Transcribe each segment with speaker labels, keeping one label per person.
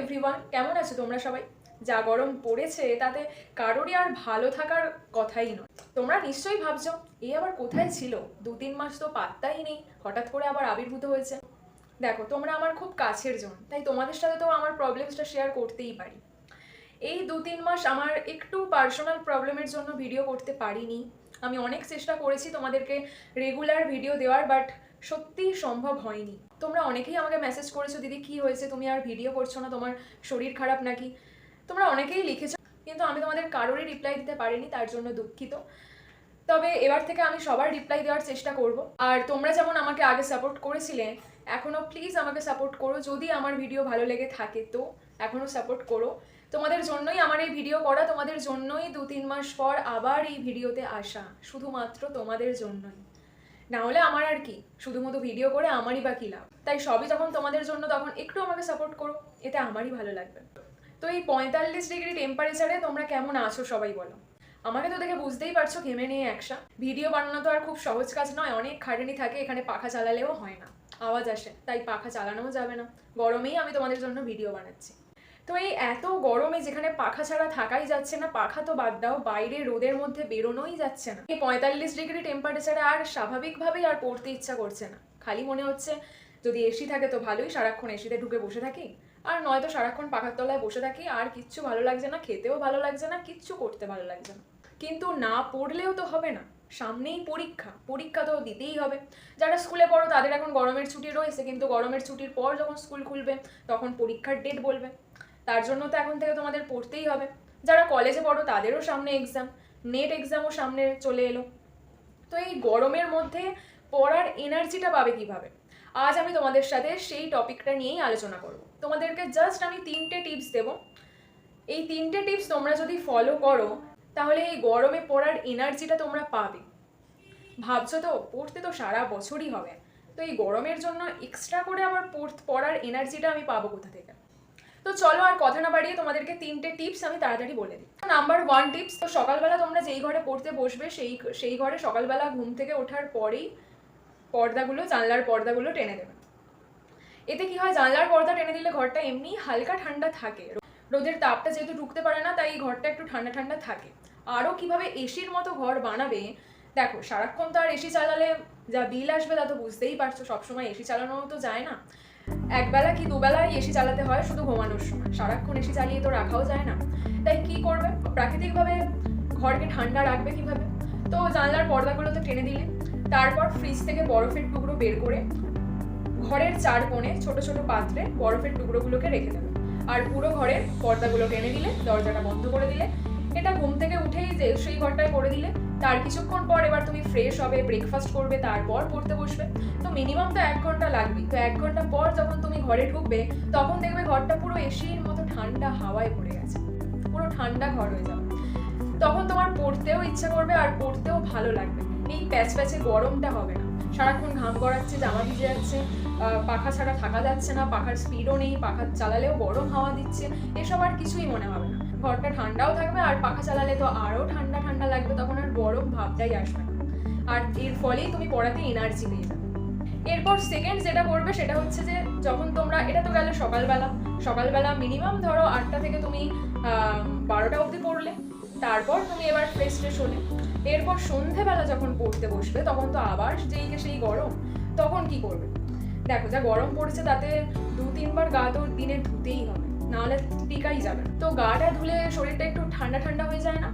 Speaker 1: Everyone কেমন আছো তোমরা সবাই? যা গরম পড়েছে, তাতে কারোরই আর ভালো থাকার কথাই নয়। তোমরা নিশ্চয়ই ভাবছ এই আবার কোথায় ছিল? দু তিন মাস তো পাত্তাই নেই, হঠাৎ করে আবার আবির্ভূত হয়েছে। দেখো, তোমরা আমার খুব কাছের জন, তাই তোমাদের সাথে তো আমার প্রবলেমসটা শেয়ার করতেই পারি। এই দু তিন মাস আমার একটু পার্সোনাল প্রবলেমের জন্য ভিডিও করতে পারিনি। আমি অনেক চেষ্টা করেছি তোমাদেরকে রেগুলার ভিডিও দেওয়ার বাট সত্যিই সম্ভব হয়নি। তোমরা অনেকেই আমাকে মেসেজ করেছ, দিদি, কি হয়েছে? তুমি আর ভিডিও করছ না, তোমার শরীর খারাপ নাকি? তোমরা অনেকেই লিখেছো, কিন্তু আমি তোমাদের কারোরই রিপ্লাই দিতে পারিনি, তার জন্য দুঃখিত। তবে এবার থেকে আমি সবার রিপ্লাই দেওয়ার চেষ্টা করব। আর তোমরা যেমন আমাকে আগে সাপোর্ট করেছিলে এখনও প্লিজ আমাকে সাপোর্ট করো। যদি আমার ভিডিও ভালো লেগে থাকে তো এখনও সাপোর্ট করো। তোমাদের জন্যই আমার এই ভিডিও করা, তোমাদের জন্যই দু তিন মাস পর আবার এই ভিডিওতে আসা, শুধুমাত্র তোমাদের জন্যই। না হলে আমার আর কি? শুধুমাত্র ভিডিও করে আমারই বা কী লাভ? তাই সবই যখন তোমাদের জন্য, তখন একটু আমাকে সাপোর্ট করো। এতে আমারই ভালো লাগবে। তো এই পঁয়তাল্লিশ ডিগ্রি টেম্পারেচারে তোমরা কেমন আছো সবাই বলো। আমাকে তো দেখে বুঝতেই পারছ ঘেমে নিয়ে একসা। ভিডিও বানানো তো আর খুব সহজ কাজ নয়, অনেক খাটুনি থাকে, এখানে পাখা চালালেও হয় না। আওয়াজ আসে, তাই পাখা চালানোও যাবে না। গরমেই আমি তোমাদের জন্য ভিডিও বানাচ্ছি। তো এই এত গরমে যেখানে পাখা ছাড়া থাকাই যাচ্ছে না, পাখা তো বাদ দাও, বাইরে রোদের মধ্যে বেরোনোই যাচ্ছে না। এই পঁয়তাল্লিশ ডিগ্রি টেম্পারেচারে আর স্বাভাবিকভাবেই আর পড়তে ইচ্ছা করছে না। খালি মনে হচ্ছে, যদি এসি থাকে তো ভালোই, সারাক্ষণ এসিতে ঢুকে বসে থাকি। আর নয়তো সারাক্ষণ পাখার তলায় বসে থাকি, আর কিচ্ছু ভালো লাগছে না, খেতেও ভালো লাগছে না, কিচ্ছু করতে ভালো লাগছে না। কিন্তু না পড়লেও তো হবে না। সামনেই পরীক্ষা পরীক্ষা তো দিতেই হবে। যারা স্কুলে পড়ো তাদের এখন গরমের ছুটি রয়েছে, কিন্তু গরমের ছুটির পর যখন স্কুল খুলবে, তখন পরীক্ষার ডেট বলবে। তার জন্য তো এখন থেকে তোমাদের পড়তেই হবে। যারা কলেজে পড়ো, তাদেরও সামনে এক্সাম নেট এক্সামও সামনে চলে এলো। তো এই গরমের মধ্যে পড়ার এনার্জিটা পাবে কীভাবে? আজ আমি তোমাদের সাথে সেই টপিকটা নিয়েই আলোচনা করব। তোমাদেরকে জাস্ট আমি তিনটে টিপস দেব। এই তিনটে টিপস তোমরা যদি ফলো করো, তাহলে এই গরমে পড়ার এনার্জিটা তোমরা পাবে। ভাবছ তো, পড়তে তো সারা বছরই হবে। তো এই গরমের জন্য এক্সট্রা করে আমার পড়- পড়ার এনার্জিটা আমি পাবো কোথা থেকে? তো চলো আর কথা না বাড়িয়ে তোমাদেরকে তিনটে টিপস আমি তাড়াতাড়ি বলে দিই। নাম্বার ওয়ান টিপস তো সকালবেলা তোমরা যেই ঘরে পড়তে বসবে সেই সেই ঘরে সকালবেলা ঘুম থেকে ওঠার পরেই পর্দাগুলো, জানলার পর্দাগুলো টেনে দেবে। এতে কি হয়, জানলার পর্দা টেনে দিলে ঘরটা এমনি হালকা ঠান্ডা থাকে। রোদের তাপটা যেহেতু ঢুকতে পারে না, তাই ঘরটা একটু ঠান্ডা ঠান্ডা থাকে। আরও কীভাবে এসির মতো ঘর বানাবে, দেখো, সারাক্ষণ তো আর এসি চালালে যা বিল আসবে তা তো বুঝতেই পারছ, সবসময় এসি চালানো তো যায় না। একবেলা কি দুবেলায় এসি চালাতে হয়? শুধু ঘুমানোর সময়। সারাক্ষণ এসি চালিয়ে তো রাখাও যায় না। তাই কি করবে? প্রাকৃতিকভাবে ঘরকে ঠান্ডা রাখবে কীভাবে? তো জানলার পর্দাগুলো তো টেনে দিলে। তারপর ফ্রিজ থেকে বরফের টুকরো বের করে ঘরের চার কোণে ছোট ছোট পাত্রে বরফের টুকরোগুলোকে রেখে দেবে। আর পুরো ঘরের পর্দাগুলো টেনে দিলে দরজাটা বন্ধ করে দিলে এটা ঘুম থেকে উঠেই যে সেই ঘরটায় করে দিলে, তার কিছুক্ষণ পর এবার তুমি ফ্রেশ হবে ব্রেকফাস্ট করবে, তারপর পড়তে বসবে। তো মিনিমাম তো এক ঘণ্টা লাগবে তো এক ঘণ্টা পর যখন তুমি ঘরে ঢুকবে, তখন দেখবে ঘরটা পুরো এসির মতো ঠান্ডা হাওয়ায় পড়ে গেছে। পুরো ঠান্ডা ঘর হয়ে যাবে। তখন তোমার পড়তেও ইচ্ছা করবে আর পড়তেও ভালো লাগবে। এই প্যাচ প্যাচে গরমটা হবে না। সারাক্ষণ ঘাম গড়াচ্ছে, জামা ভিজে যাচ্ছে পাখা ছাড়া থাকা যাচ্ছে না, পাখার স্পিডও নেই, পাখা চালালেও গরম হাওয়া দিচ্ছে, এসব আর কিছুই মনে হবে না। ঘরটা ঠান্ডাও থাকবে আর পাখা চালালে তো আরও ঠান্ডা ঠান্ডা লাগবে, তখন আর গরম ভাবটাই আসবে না। আর এর ফলেই তুমি পড়াতে এনার্জি পেয়ে যাবে। এরপর সেকেন্ড যেটা করবে সেটা হচ্ছে যে, যখন তোমরা, এটা তো গেল সকালবেলা। সকালবেলা মিনিমাম ধরো আটটা থেকে তুমি বারোটা অবধি পড়লে। তারপর তুমি এবার ফ্রেশ ফ্রেশ হলে। এরপর সন্ধেবেলা যখন পড়তে বসবে, তখন তো আবার যেই সেই গরম, তখন কি করবে? দেখো যা গরম পড়েছে তাতে দু তিনবার গা তো দিনে ধুতেই হবে। নাহলে টিকাই যাবে। তো গাটা ধুলে শরীরটা একটু ঠান্ডা ঠান্ডা হয়ে যায় না?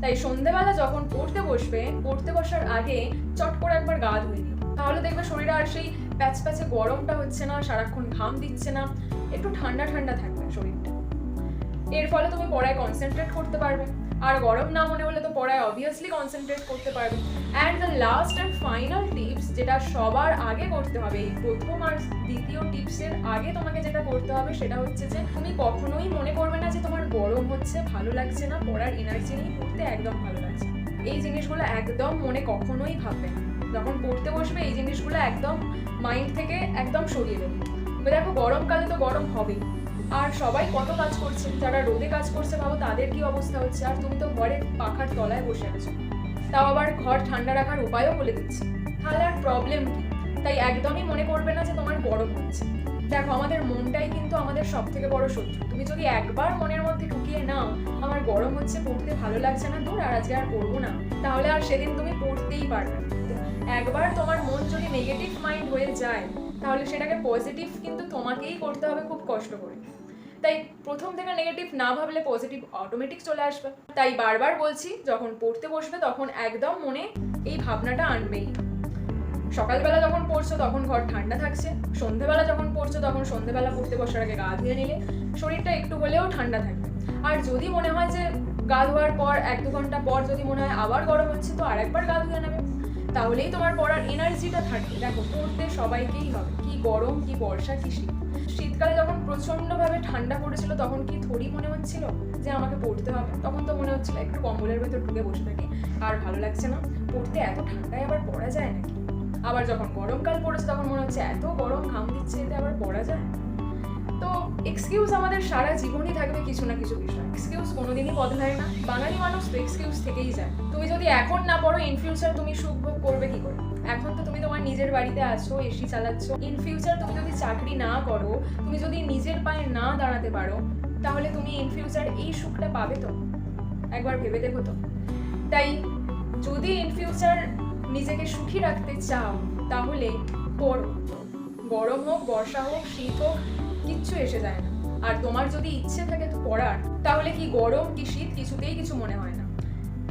Speaker 1: তাই সন্ধেবেলা যখন পড়তে বসবে, পড়তে বসার আগে চট করে একবার গা ধুয়ে নিও। তাহলে দেখবে শরীরে আর সেই প্যাচ প্যাচে গরমটা হচ্ছে না, সারাক্ষণ ঘাম দিচ্ছে না, একটু ঠান্ডা ঠান্ডা থাকবে শরীরটা। এর ফলে তুমি পড়ায় কনসেন্ট্রেট করতে পারবে। আর গরম না মনে হলে তো পড়ায় অবভিয়াসলি কনসেন্ট্রেট করতে পারবে। And the last and final tips যেটা সবার আগে করতে হবে, এই প্রথম আর দ্বিতীয় টিপসের আগে তোমাকে যেটা করতে হবে সেটা হচ্ছে যে, তুমি কখনোই মনে করবে না যে তোমার গরম হচ্ছে, ভালো লাগছে না, পড়ার এনার্জি নেই, পড়তে একদম ভালো লাগছে এই জিনিসগুলো একদম মনে কখনোই ভাববে না। যখন পড়তে বসবে, এই জিনিসগুলো একদম মাইন্ড থেকে একদম সরিয়ে দেবে। দেখো, গরমকালে তো গরম হবেই। আর সবাই কত কাজ করছে যারা রোদে কাজ করছে ভাবো তাদের কি অবস্থা হচ্ছে? আর তুমি তো ঘরে পাখার তলায় বসে আছো। তাও আবার ঘর ঠান্ডা রাখার উপায়ও বলে দিচ্ছি। তাহলে আর প্রবলেম কি? তাই একদমই মনে করবে না যে তোমার গরম হচ্ছে। দেখো, আমাদের মনটাই কিন্তু আমাদের সব থেকে বড় শত্রু। তুমি যদি একবার মনের মধ্যে ঢুকিয়ে নাও, আমার গরম হচ্ছে পড়তে ভালো লাগছে না দূর, আর আজকে আর পড়ব না। তাহলে আর সেদিন তুমি পড়তেই পারবে একবার তোমার মন যদি নেগেটিভ মাইন্ড হয়ে যায় তাহলে সেটাকে পজিটিভ কিন্তু তোমাকেই করতে হবে খুব কষ্ট করে। তাই প্রথম থেকে নেগেটিভ না ভাবলে পজিটিভ অটোমেটিক চলে আসবে। তাই বারবার বলছি, যখন পড়তে বসবে তখন একদম মনে এই ভাবনাটা আনবেই। সকালবেলা যখন পড়ছো তখন ঘর ঠান্ডা থাকছে, সন্ধেবেলা যখন পড়ছো তখন সন্ধেবেলা পড়তে বসার আগে গা ধুয়ে নিলে শরীরটা একটু হলেও ঠান্ডা থাকবে। আর যদি মনে হয় যে গা ধোয়ার পর এক দু ঘণ্টা পর যদি মনে হয় আবার গরম হচ্ছে তো আরেকবার গা ধুয়ে নেবে। তাহলেই তোমার পড়ার এনার্জিটা থাকবে। দেখো, পড়তে সবাইকেই হবে। কি গরম, কি বর্ষা, কি শীত। শীতকালে যখন প্রচন্ডভাবে ঠান্ডা পড়েছিল, তখন কি থোড়ি মনে হচ্ছিল যে আমাকে পড়তে হবে? তখন তো মনে হচ্ছিল, একটু কম্বলের ভেতর ঢুকে বসে থাকি, আর ভালো লাগছে না। পড়তে এত ঠান্ডায় আবার পড়া যায় নাকি? আবার যখন গরমকাল পড়েছে, তখন মনে হচ্ছে, এত গরম ঘাম দিচ্ছে, এতে আবার পড়া যায়? তো এক্সকিউজ আমাদের সারা জীবনই থাকবে কিছু না কিছু বিষয়। এক্সকিউজ কোনোদিনই বদলায় না। বাঙালি মানুষ তো এক্সকিউজ থেকেই যায়। তুমি যদি এখন না পড়ো ইন ফিউচার তুমি সুখ ভোগ করবে কি করে? এখন তো তুমি তোমার নিজের বাড়িতে আছো এসি চালাচ্ছ। ইন ফিউচার তুমি যদি চাকরি না করো, তুমি যদি নিজের পায়ে না দাঁড়াতে পারো, তাহলে তুমি ইন ফিউচার এই সুখটা পাবে তো? একবার ভেবে দেখো তো। তাই যদি ইন ফিউচার নিজেকে সুখী রাখতে চাও, তাহলে পড়ো। গরম হোক, বর্ষা হোক, শীত হোক কিচ্ছু এসে যায় না। আর তোমার যদি ইচ্ছে থাকে তো পড়ার, তাহলে কি গরম, কি শীত, কিছুতেই কিছু মনে হয় না।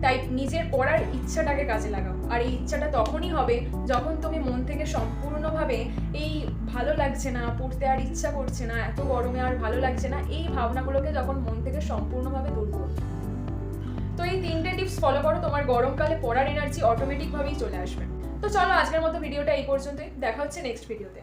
Speaker 1: তাই নিজের পড়ার ইচ্ছাটাকে কাজে লাগাও। আর এই ইচ্ছাটা তখনই হবে যখন তুমি মন থেকে সম্পূর্ণভাবে এই ভালো লাগছে না, পড়তে আর ইচ্ছা করছে না, এত গরমে আর ভালো লাগছে না, এই ভাবনাগুলোকে যখন মন থেকে সম্পূর্ণভাবে দূর করবে তো এই তিনটে টিপস ফলো করো, তোমার গরমকালে পড়ার এনার্জি অটোমেটিকভাবেই চলে আসবে। তো চলো আজকের মতো ভিডিওটা এই পর্যন্তই। দেখা হচ্ছে নেক্সট ভিডিওতে